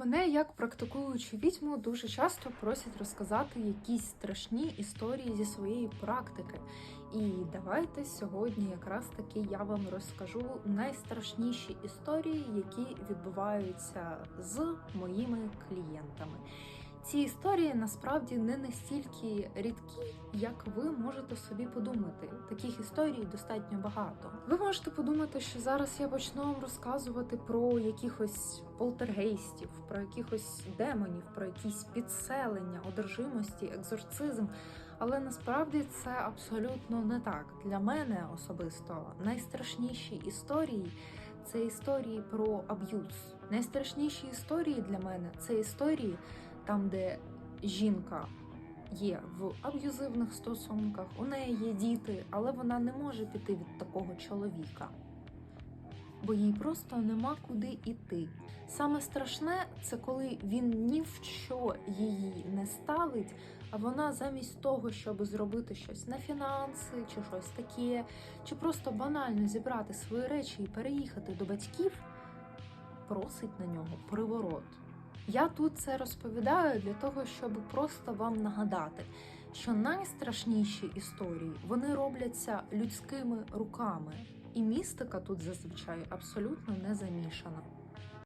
Мене як практикуючу відьму дуже часто просять розказати якісь страшні історії зі своєї практики. І давайте сьогодні якраз таки я вам розкажу найстрашніші історії, які відбуваються з моїми клієнтами. Ці історії насправді не настільки рідкі, як ви можете собі подумати. Таких історій достатньо багато. Ви можете подумати, що зараз я почну вам розказувати про якихось полтергейстів, про якихось демонів, про якісь підселення, одержимості, екзорцизм. Але насправді це абсолютно не так. Для мене особисто найстрашніші історії це історії про аб'юз. Найстрашніші історії для мене це історії там, де жінка є в аб'юзивних стосунках, у неї є діти, але вона не може піти від такого чоловіка. Бо їй просто нема куди йти. Саме страшне це коли він ні в що її не ставить, а вона замість того, щоб зробити щось на фінанси чи щось таке, чи просто банально зібрати свої речі і переїхати до батьків, просить на нього приворот. Я тут це розповідаю для того, щоб просто вам нагадати, що найстрашніші історії вони робляться людськими руками, і містика тут зазвичай абсолютно не замішана.